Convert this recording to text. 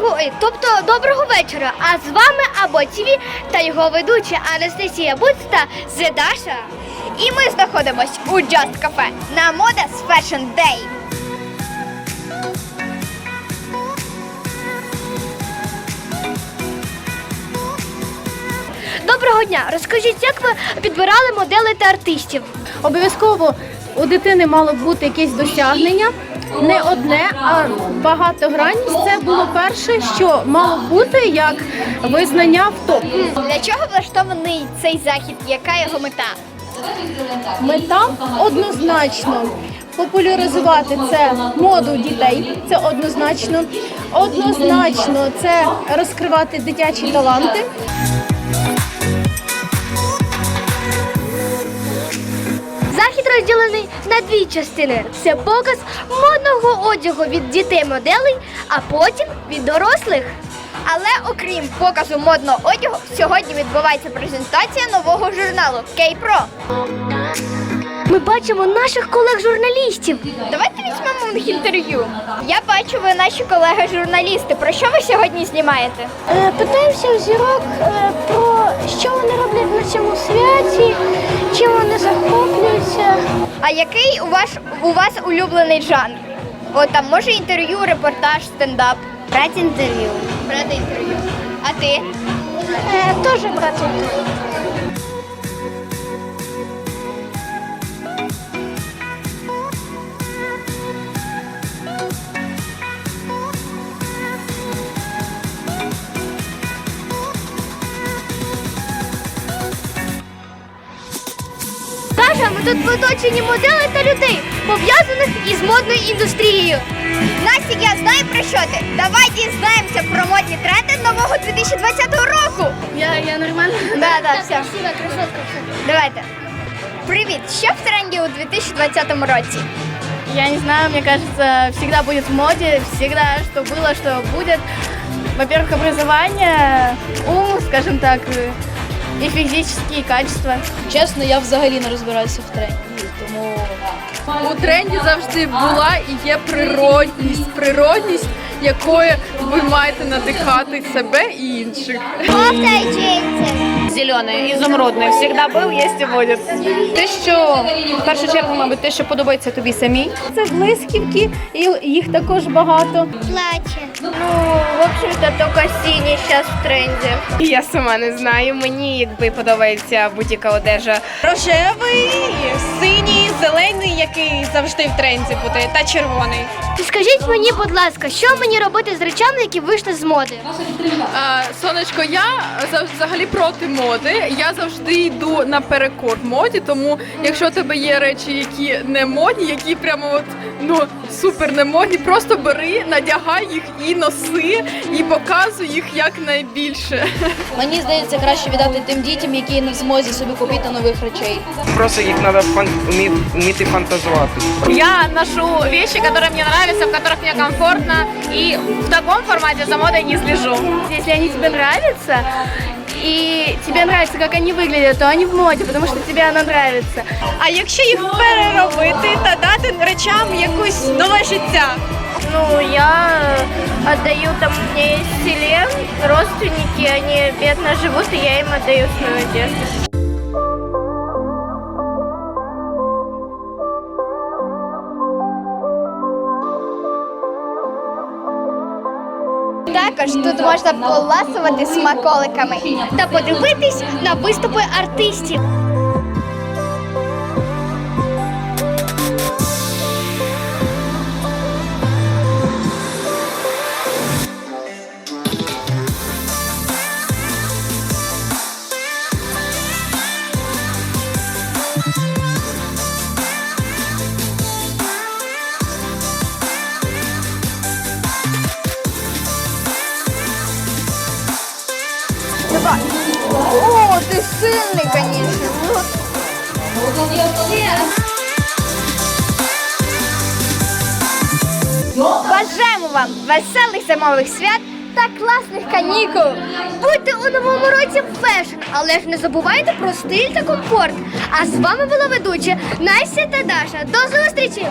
Доброго, тобто доброго вечора. А з вами або ТВ та його ведуча Анастасія Буц та Зедаша. І ми знаходимось у Just Cafe на Modas Fashion Day. Доброго дня! Розкажіть, як ви підбирали моделей та артистів? Обов'язково у дитини мало б бути якесь досягнення. Не одне, а багатогранність. Це було перше, що мало бути як визнання в топ. Для чого влаштований цей захід? Яка його мета? Мета однозначно популяризувати це моду дітей. Це однозначно. Однозначно, це розкривати дитячі таланти. На дві частини: це показ модного одягу від дітей-моделей, а потім від дорослих. Але окрім показу модного одягу, сьогодні відбувається презентація нового журналу K-Pro. Ми бачимо наших колег-журналістів. Давайте візьмемо у них інтерв'ю. Я бачу, ви наші колеги-журналісти. Про що ви сьогодні знімаєте? Е, Питаємося у зірок е, про що вони роблять на цьому святі, чим вони захоплюються. А який у вас у вас улюблений жанр? О, там може інтерв'ю, репортаж, стендап. Брати інтерв'ю. Брати інтерв'ю. А ти? Е, Теж брати інтерв'ю. Ми тут в оточенні моделей та людей, пов'язаних із модною індустрією. Настік, я знаю про що ти. Давай дізнаємося про модні тренди нового 2020 року. Я, я нормально. Да, да, все. Давайте. Привіт! Що в тренді у 2020 році? Я не знаю, мне кажется, всегда будет в моде, всегда что было, что будет. Во-первых, образование, ум, скажем так, и фізичні качества. Чесно, я взагалі не розбираюся в тренді, тому У тренді завжди була і є природність, природність, якою ви маєте надихати себе і інших. Кофта і джинси. Зелений, ізумрудний, Всегда був, є і буде. Те, що в першу чергу, мабуть, те, що подобається тобі самій. Це блисківки, і їх також багато. Плаче. Ну, в общем-то, тільки сині зараз в тренді. Я сама не знаю. Мені якби подобається будь-яка одежа. Рожевий, синій, який завжди в тренді буде, та червоний. Скажіть мені, будь ласка, що мені робити з речами, які вийшли з моди? А, сонечко, я за- взагалі проти моди. Я завжди йду наперекор моді, тому якщо у тебе є речі, які не модні, які прямо от ну супер не модні, просто бери, надягай їх і носи, і показуй їх якнайбільше. Мені здається, краще віддати тим дітям, які не в змозі собі купити нових речей. Просто їх треба фан... вміти фантазувати Я ношу вещи, которые мне нравятся, в которых мне комфортно, и в таком формате за модой не слежу. Если они тебе нравятся, и тебе нравится, как они выглядят, то они в моде, потому что тебе она нравится. А якщо їх переробити та дати речам якусь нове життя? Ну, я отдаю, там у меня есть селен, родственники, они бедно живут, и я им отдаю свою одежду. Також тут можна поласувати смаколиками. Та подивитись на виступи артистів. Давай. О, ти сильний, звісно. Бажаємо вам веселих зимових свят та класних канікул. Будьте у новому році фешн, але ж не забувайте про стиль та комфорт. А з вами була ведуча Настя та Даша. До зустрічі!